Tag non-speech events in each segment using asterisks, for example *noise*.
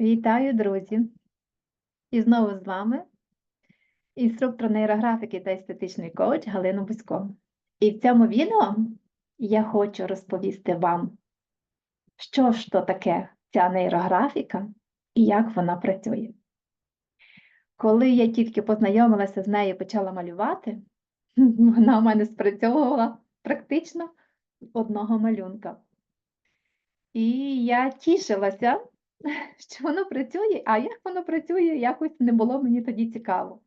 Вітаю, друзі! І знову з вами інструктор нейрографіки та естетичний коуч Галина Бузько. І в цьому відео я хочу розповісти вам, що ж то таке ця нейрографіка і як вона працює. Коли я тільки познайомилася з нею і почала малювати, *laughs* вона у мене спрацьовувала практично одного малюнка. І я тішилася, *laughs* що воно працює, а як воно працює, якось не було мені тоді цікаво.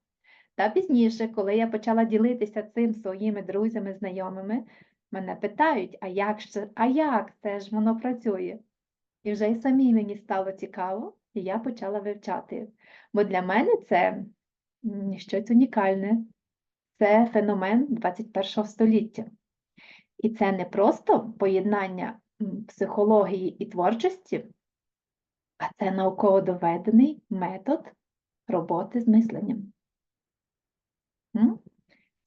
Та пізніше, коли я почала ділитися цим своїми друзями, знайомими, мене питають, а як, ж, а як це ж воно працює? І вже й самі мені стало цікаво, і я почала вивчати. Бо для мене це щось унікальне, це феномен 21 століття. І це не просто поєднання психології і творчості, а це науково доведений метод роботи з мисленням.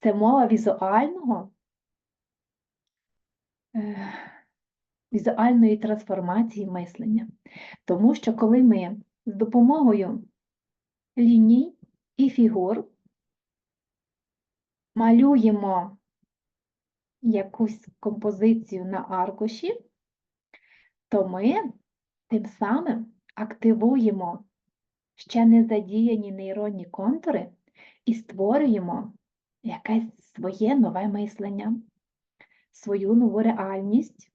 Це мова візуального, е, візуальної трансформації мислення. Тому що коли ми з допомогою ліній і фігур малюємо якусь композицію на аркуші, то ми тим самим активуємо ще не задіяні нейронні контури і створюємо якесь своє нове мислення, свою нову реальність,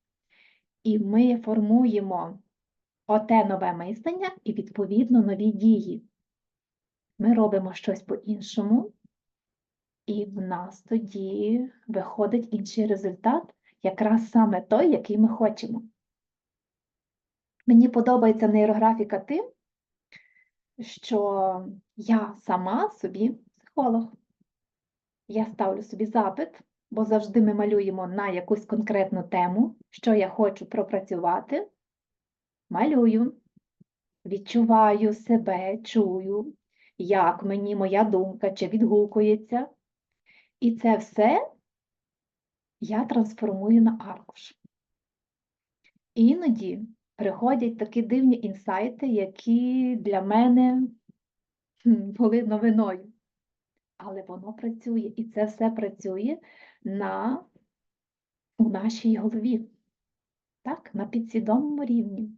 і ми формуємо оте нове мислення і, відповідно, нові дії. Ми робимо щось по-іншому, і в нас тоді виходить інший результат, якраз саме той, який ми хочемо. Мені подобається нейрографіка тим, що я сама собі психолог. Я ставлю собі запит, бо завжди ми малюємо на якусь конкретну тему, що я хочу пропрацювати. Малюю, відчуваю себе, чую, як мені моя думка чи відгукується. І це все я трансформую на аркуш. Іноді приходять такі дивні інсайти, які для мене були новиною. Але воно працює, і це все працює на, у нашій голові, так, на підсвідомому рівні.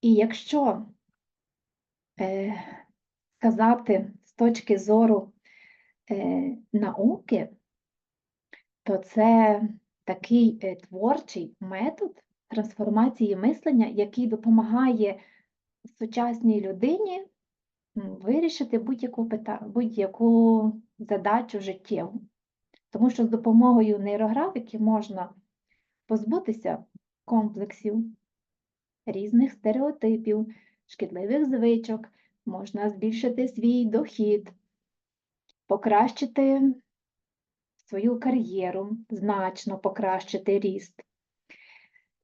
І якщо е, сказати з точки зору е, науки, то це такий е, творчий метод трансформації мислення, який допомагає сучасній людині вирішити будь-яку будь-яку задачу життєву. Тому що з допомогою нейрографіки можна позбутися комплексів, різних стереотипів, шкідливих звичок, можна збільшити свій дохід, покращити свою кар'єру, значно покращити ріст.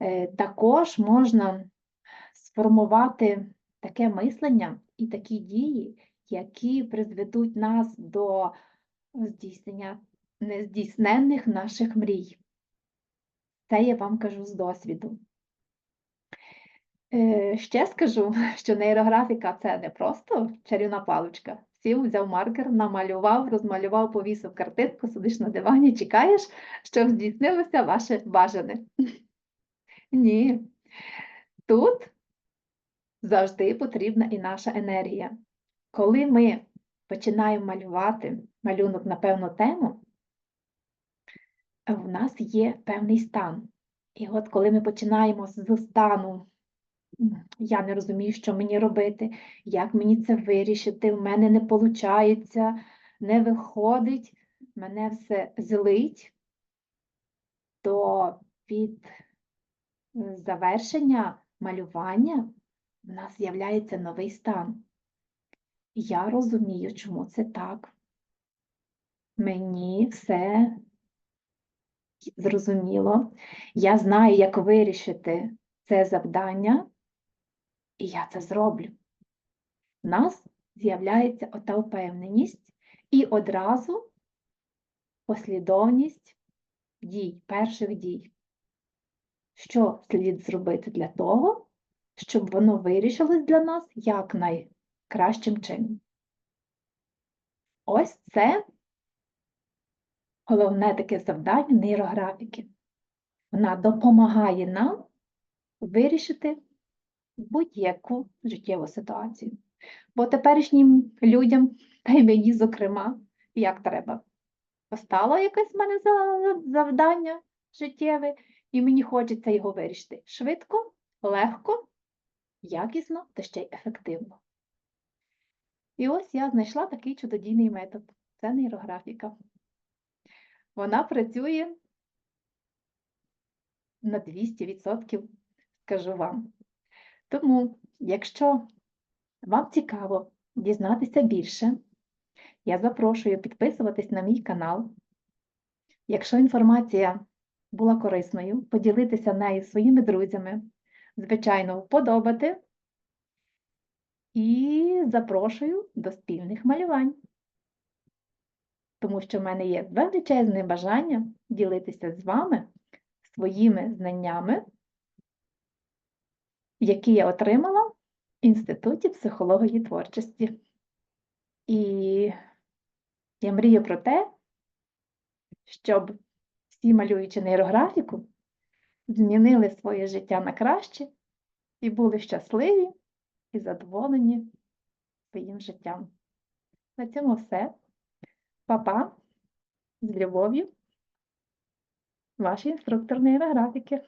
Е, Також можна сформувати таке мислення і такі дії, які призведуть нас до здійснення нездійсненних наших мрій. Це я вам кажу з досвіду. Е, Ще скажу, *laughs* що нейрографіка це не просто чарівна паличка. Сів, взяв маркер, намалював, розмалював, повісив картинку, сидиш на дивані, чекаєш, щоб здійснилося ваше бажане. Ні. Тут завжди потрібна і наша енергія. Коли ми починаємо малювати малюнок на певну тему, в нас є певний стан. І от коли ми починаємо з стану, я не розумію, що мені робити, як мені це вирішити, в мене не виходить, не виходить, мене все злить, то під завершення малювання в нас з'являється новий стан. Я розумію, чому це так. Мені все зрозуміло. Я знаю, як вирішити це завдання, і я це зроблю. В нас з'являється ота впевненість і одразу послідовність дій, перших дій. Що слід зробити для того, щоб воно вирішилось для нас якнайкращим чином. Ось це головне таке завдання нейрографіки. Вона допомагає нам вирішити будь-яку життєву ситуацію. Бо теперішнім людям, та й мені, зокрема, як треба. Постало якесь в мене завдання життєве, і мені хочеться його вирішити швидко, легко, якісно та ще й ефективно. І ось я знайшла такий чудодійний метод це нейрографіка. Вона працює на 200%, скажу вам. Тому, якщо вам цікаво дізнатися більше, я запрошую підписуватись на мій канал. Якщо інформація була корисною, поділитися нею своїми друзями, звичайно, вподобати. І запрошую до спільних малювань, тому що в мене є величезне бажання ділитися з вами своїми знаннями, які я отримала в Інституті психології творчості. І я мрію про те, щоб всі малюючи нейрографіку, змінили своє життя на краще і були щасливі і задоволені своїм життям. На цьому все. Па-па. З любов'ю. Ваш інструктор нейрографіки.